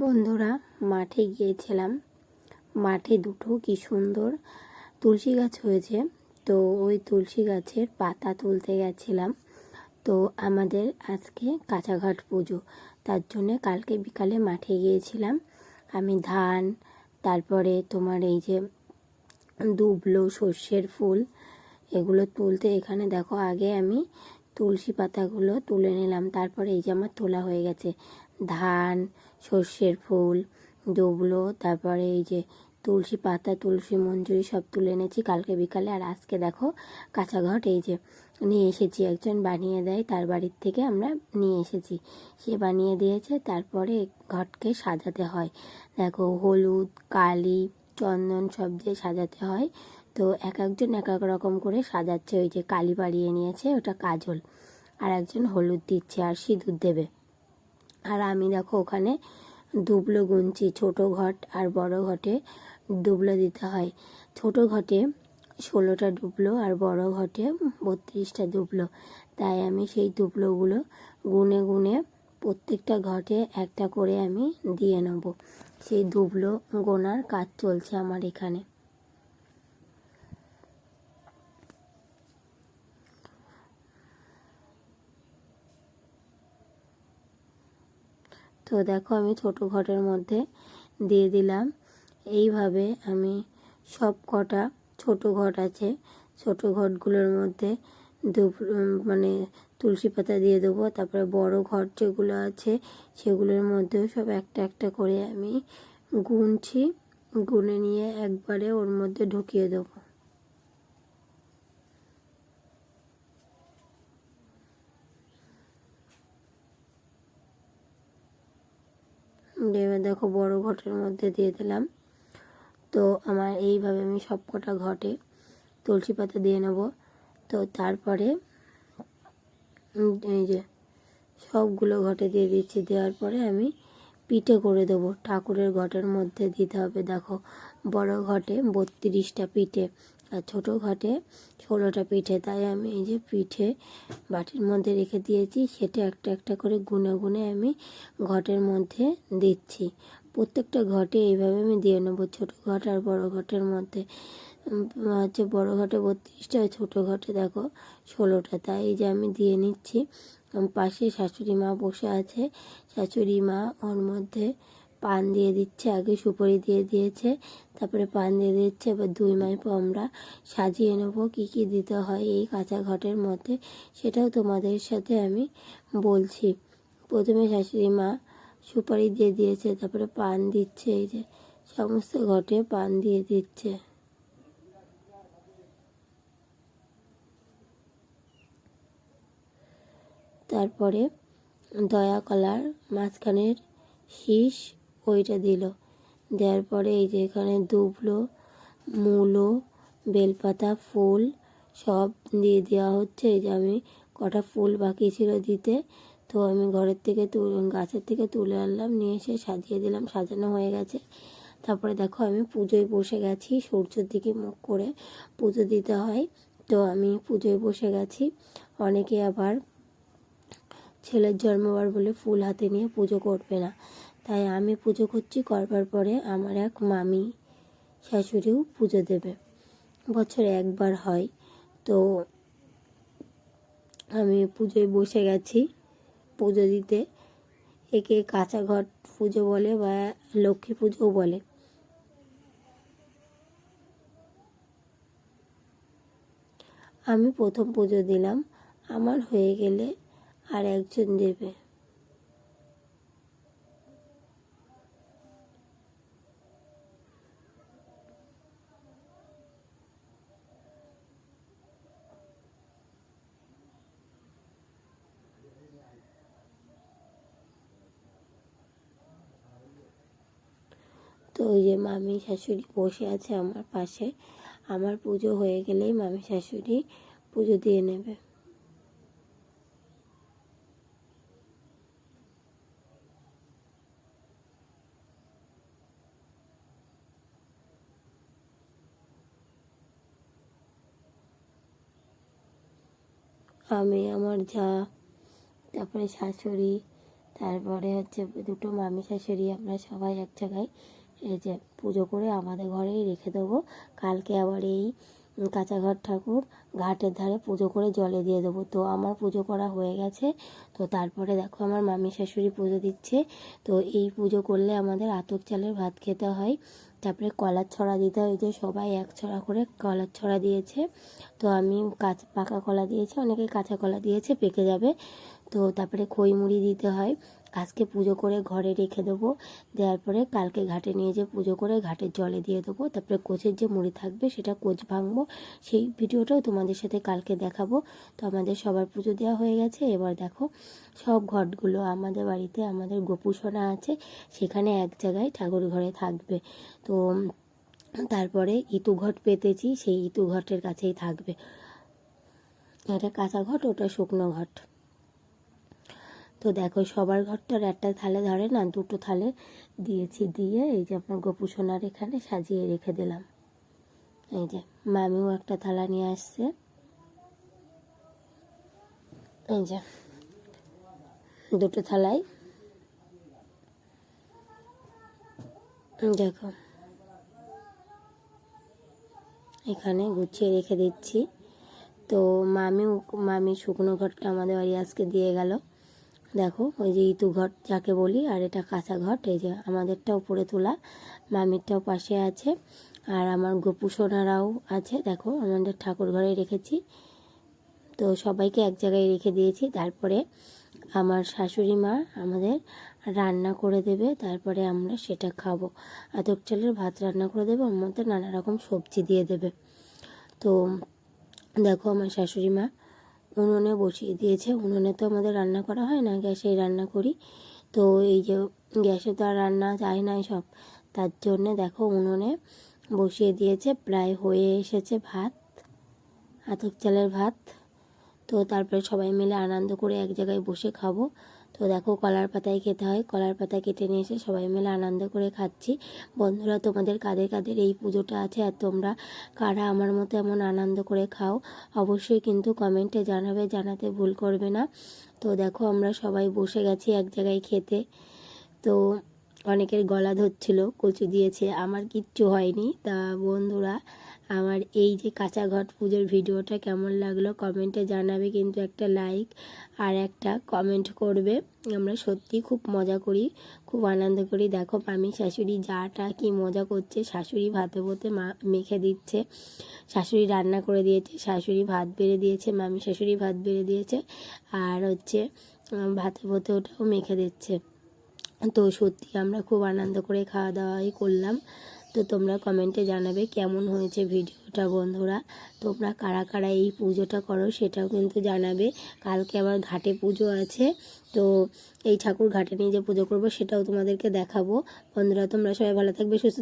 বন্ধুরা, মাঠে গিয়েছিলাম। মাঠে দুটো কি সুন্দর তুলসী গাছ হয়েছে। তো ওই তুলসী গাছের পাতা তুলতে গেছিলাম। তো আমাদের আজকে কাঁচাঘাট পুজো, তার জন্যে কালকে বিকালে মাঠে গিয়েছিলাম। আমি ধান, তারপরে তোমার এই যে দুবলো, সর্ষের ফুল, এগুলো তুলতে এখানে দেখো, আগে আমি তুলসী পাতাগুলো তুলে নিলাম। তারপরে এই যে আমার তোলা হয়ে গেছে। ধান, সর্ষের ফুল দুবলো তারপরে এই যে তুলসী পাতা, তুলসী মঞ্জুরি সব তুলে এনেছি কালকে বিকালে। আর আজকে দেখো কাঁচা ঘট, এই যে নিয়ে এসেছি, একজন বানিয়ে দেয়, তার বাড়ির থেকে আমরা নিয়ে এসেছি। সে বানিয়ে দিয়েছে, তারপরে ঘটকে সাজাতে হয়। দেখো হলুদ, কালি, চন্দন সব দিয়ে সাজাতে হয়। তো এক একজন এক এক রকম করে সাজাচ্ছে। ওই যে কালি বাড়িয়ে নিয়েছে, ওটা কাজল। আর একজন হলুদ দিচ্ছে, আর সিঁদুর দেবে। আর আমি দেখো ওখানে দুবলো গুনছি, ছোট ঘট আর বড় ঘটে ডুবলো দিতে হয়। ছোট ঘটে ষোলোটা ডুবলো আর বড় ঘটে বত্রিশটা ডুবলো তাই আমি সেই ডুবলোগুলো গুনে গুনে প্রত্যেকটা ঘটে একটা করে আমি দিয়ে নেব। সেই ডুবলো গোনার কাজ চলছে আমার এখানে। তো দেখো আমি ছোট ঘটের মধ্যে দিয়ে দিলাম। এইভাবে আমি সব কটা ছোট ঘট আছে, ছোট ঘটগুলোর মধ্যে মানে তুলসী পাতা দিয়ে দেবো। তারপরে বড় ঘট যেগুলো আছে সেগুলোর মধ্যেও সব একটা একটা করে আমি গুনছি, গুনে নিয়ে একবারে ওর মধ্যে ঢুকিয়ে দেবো। এবার দেখো বড় ঘটের মধ্যে দিয়ে দিলাম। তো আমার এইভাবে আমি সব কটা ঘটে তুলসী পাতা দিয়ে নেব। তো তারপরে এই যে সবগুলো ঘটে দিয়ে দিচ্ছি। দেওয়ার পরে আমি পিঠে করে দেবো। ঠাকুরের ঘটের মধ্যে দিতে হবে, দেখো। বড় ঘটে বত্রিশটা পিঠে আর ছোটো ঘটে ষোলোটা পিঠে। তাই আমি এই যে পিঠে বাটির মধ্যে রেখে দিয়েছি, সেটা একটা একটা করে গুনে গুনে আমি ঘটের মধ্যে দিচ্ছি। প্রত্যেকটা ঘটে এইভাবে আমি দিয়ে নেব, ছোটো ঘট আর বড় ঘটের মধ্যে। হচ্ছে বড় ঘটে বত্রিশটা ছোটো ঘটে দেখো ষোলোটা। তাই এই যে আমি দিয়ে নিচ্ছি। পাশে শাশুড়ি মা বসে আছে। শাশুড়ি মা ওর মধ্যে পান দিয়ে দিচ্ছে, আগে সুপারি দিয়ে দিয়েছে, তারপরে পান দিয়ে দিচ্ছে, এবার দুই মাই আমরা সাজিয়ে নেব কী কী দিতে হয় এই কাঁচা ঘটের মধ্যে। সেটাও তোমাদের সাথে আমি বলছি। প্রথমে শাশুড়ি মা সুপারি দিয়ে দিয়েছে, তারপরে পান দিচ্ছে, এই যে সমস্ত ঘটে পান দিয়ে দিচ্ছে। তারপরে দয়া কলার মাঝখানের শীষ ওইটা দিল। দেওয়ার পরে এই যে এখানে দুবলো, মূলো, বেলপাতা, ফুল সব দিয়ে দেওয়া হচ্ছে। এই যে আমি কটা ফুল বাকি ছিল দিতে, তো আমি ঘরের থেকে গাছের থেকে তুলে আনলাম, নিয়ে এসে সাজিয়ে দিলাম, সাজানো হয়ে গেছে। তারপরে দেখো আমি পুজোয় বসে গেছি, সূর্যের দিকে মুখ করে পুজো দিতে হয়। তো আমি পুজোয় বসে গেছি। অনেকে আবার ছেলের জন্মবার বলে ফুল হাতে নিয়ে পুজো করবে না। তাই আমি পুজো করছি, করবার পরে আমার এক মামি শাশুড়িও পুজো দেবে। বছরে একবার হয়। তো আমি পুজোয় বসে গেছি। পুজো দিতে। একে কাঁচা ঘর পুজো বলে বা লক্ষ্মী পুজোও বলে। আমি প্রথম পুজো দিলাম। আমার হয়ে গেলে আর একজন দেবে। তো ওই যে মামি শাশুড়ি বসে আছে আমার পাশে। আমার পুজো হয়ে গেলেই মামি শাশুড়ি পুজো দিয়ে নেবে। আমি আমার যা, তারপরে শাশুড়ি, তারপরে হচ্ছে দুটো মামি শাশুড়ি আমরা সবাই এক জায়গায় এই যে পুজো করে আমাদের ঘরেই রেখে দেবো। কালকে আবার এই কাঁচা ঘর ঠাকুর ঘাটের ধারে পুজো করে জলে দিয়ে দেবো। তো আমার পুজো করা হয়ে গেছে। তো তারপরে দেখো আমার মামি শাশুড়ি পুজো দিচ্ছে। তো এই পুজো করলে আমাদের আতক চালের ভাত খেতে হয়। তারপরে কলার ছড়া দিতে হয় যে সবাই এক ছড়া করে কলার ছড়া দিয়েছে। তো আমি কাঁচ পাকা কলা দিয়েছি অনেকে কাঁচা কলা দিয়েছে, পেকে যাবে। তো তারপরে খই মুড়ি দিতে হয়। আজকে পুজো করে ঘরে রেখে দেবো। দেওয়ার পরে কালকে ঘাটে নিয়ে যেয়ে পুজো করে ঘাটের জলে দিয়ে দেবো। তারপরে কোচের যে মুড়ি থাকবে সেটা কোচ ভাঙবো। সেই ভিডিওটাও তোমাদের সাথে কালকে দেখাবো। তো আমাদের সবার পুজো দেওয়া হয়ে গেছে। এবার দেখো সব ঘটগুলো আমাদের বাড়িতে আমাদের গোপুসোনা আছে। সেখানে এক জায়গায় ঠাকুর ঘরে থাকবে। তো তারপরে ইতু ঘট পেতেছি। সেই ইতু ঘটের কাছেই থাকবে। এটা কাঁচা ঘট, ওটা শুকনো ঘট। তো দেখো, সবার ঘর ঘরটার একটা থালে ধরে না, দুটো থালে দিয়েছি, দিয়ে এই যে আপনার গোপুসোনার এখানে সাজিয়ে রেখে দিলাম। এই যে, মামিও একটা থালা নিয়ে আসছে। এই যে, দুটো থালায় দেখো, এখানে গুছিয়ে রেখে দিচ্ছি। তো মামিও, মামি শুকনো ঘরটা আমাদের বাড়ি আজকে দিয়ে গেল। দেখো, ওই যে ইতু ঘট যাকে বলি, আর এটা কাঁচা ঘট এই যে আমাদেরটা উপরে তোলা, মামিরটাও পাশে আছে, আর আমার গোপু সোনারাও আছে, দেখো, আমাদের ঠাকুর ঘরে রেখেছি। তো সবাইকে এক জায়গায় রেখে দিয়েছি, তারপরে আমার শাশুড়ি মা আমাদের রান্না করে দেবে, তারপরে আমরা সেটা খাব। আতক চালের ভাত রান্না করে দেবে, ওর মধ্যে নানা রকম সবজি দিয়ে দেবে। তো দেখো, আমার শাশুড়ি মা উনুনে বসিয়ে দিয়েছে। উনুনে তো আমাদের রান্না করা হয় না, গ্যাসেই রান্না করি। তো এই যে গ্যাসে তো আর রান্না যায় না সব। তার জন্যে দেখো উনুনে বসিয়ে দিয়েছে, প্রায় হয়ে এসেছে ভাত আতক চালের ভাত। তো তারপরে সবাই মিলে আনন্দ করে এক জায়গায় বসে খাব। তো দেখো কলার পাতায় খেতে হয়। কলার পাতা কেটে নিয়ে এসে সবাই মিলে আনন্দ করে খাচ্ছি। বন্ধুরা, তোমাদের কাদের কাদের এই পুজোটা আছে আর তোমরা কারা আমার মতো এমন আনন্দ করে খাও, অবশ্যই কিন্তু কমেন্টে জানাবে, জানাতে ভুল করবে না। তো দেখো আমরা সবাই বসে গেছি এক জায়গায় খেতে। তো অনেকের গলা ধরছিল, কচু দিয়েছে, আমার কিচ্ছু হয়নি। তা বন্ধুরা, আমার এই যে কাঁচা ঘট পুজোর ভিডিওটা কেমন লাগল কমেন্টে জানাবে, কিন্তু একটা লাইক আর একটা কমেন্ট করবে। আমরা সত্যি খুব মজা করি, খুব আনন্দ করি। দেখো, মামি শাশুড়ি যাটা কি মজা করছে। শাশুড়ি ভাতে ভাতে মা মেখে দিচ্ছে, শাশুড়ি রান্না করে দিয়েছে, শাশুড়ি ভাত বেড়ে দিয়েছে, মামি শাশুড়ি ভাত বেড়ে দিয়েছে, আর হচ্ছে, ভাতে ভাতে ওটাও মেখে দিচ্ছে। তো সত্যি আমরা খুব আনন্দ করে খাওয়া দাওয়াই করলাম। তো তোমরা কমেন্টে জানাবে কেমন হয়েছে ভিডিওটা বন্ধুরা। তোমরা কারা কারা এই পুজোটা করো সেটাও কিন্তু জানাবে। কালকে আবার ঘাটে পুজো আছে, তো এই ঠাকুর ঘাটে নিয়ে যে পুজো করব সেটাও তোমাদেরকে দেখাবো। বন্ধুরা, তোমরা সবাই ভালো থাকবে, সুস্থ